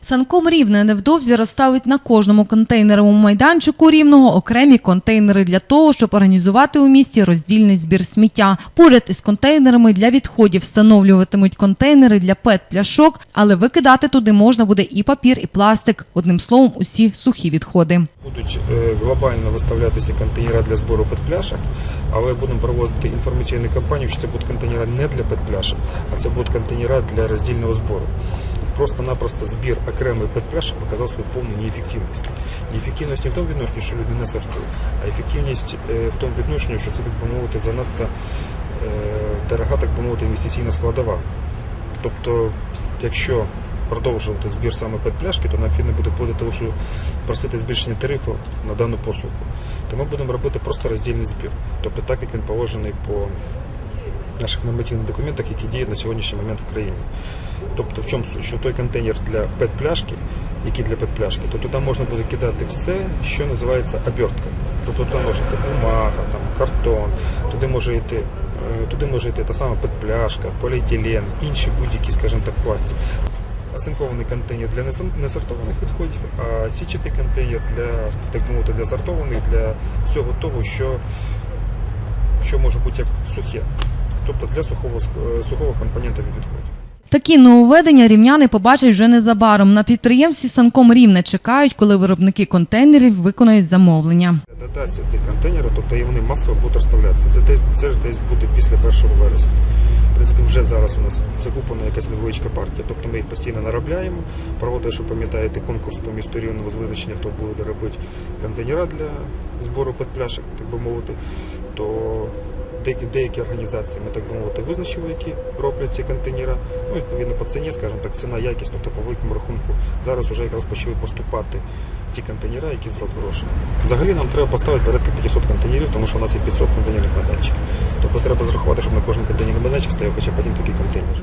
Санком Рівне невдовзі розставить на кожному контейнеровому майданчику рівного окремі контейнери для того, щоб організувати у місті роздільний збір сміття. Поряд із контейнерами для відходів встановлюватимуть контейнери для пет-пляшок, але викидати туди можна буде і папір, і пластик. Одним словом, усі сухі відходи. Будуть е, глобально виставлятися контейнери для збору петпляшок, але будемо проводити інформаційну кампанію, що це будуть контейнери не для петпляшок, а це будуть контейнери для роздільного збору. Просто-напросто збір окремих петпляшок показав свою повну неефективність. Неефективність не в тому відношенні, що люди не сортують, а ефективність е, в тому відношенні, що це, так би мовити, занадто е, дорога, так би мовити, інвестиційна складова. Тобто, якщо продовжувати збір саме петпляшки, то необхідно буде вплоть до того, що просити збільшення тарифу на дану послугу. То ми будемо робити просто роздільний збір. Тобто так, як він положений по наших нормативних документах, які діють на сьогоднішній момент в країні. Тобто в чому суть? Що той контейнер для петпляшки, який для петпляшки, то туди можна буде кидати все, що називається обертка. Тобто туди може йти бумага, там, картон, туди може йти. е, Туди може йти та сама петпляшка, поліетилен, інші будь-які, скажімо так, пластик. Оцинкований контейнер для несор- несортованих відходів, а січатий контейнер для, так мовити, для сортованих, для всього того, що, що може бути як сухе. Тобто для сухого, е, сухого компонента від відходів. Такі нововведення рівняни побачать вже незабаром. На підприємстві Санком Рівне чекають, коли виробники контейнерів виконають замовлення. Додасться ці контейнери, тобто і вони масово будуть розставлятися. Це десь це ж десь буде після 1 вересня. В принципі, вже зараз у нас закуплена якась невеличка партія, тобто ми їх постійно наробляємо. Проводимо, що пам'ятаєте, конкурс по місту Рівному з визначення, хто буде робити контейнера для збору петпляшок, так би мовити. То деякі, організації ми так би мовити визначили, які роблять ці контейнера. Ну, відповідно по ціні, скажімо так, ціна якість, тобто по великому рахунку. Зараз вже якраз почали поступати ті контейнери, які зроблять гроші. Взагалі нам треба поставити порядка 500 контейнерів, тому що у нас є 500 контейнерних майданчиків. Тобто треба зрахувати, щоб на кожен контейнерний майданчик стояв хоча б один такий контейнер.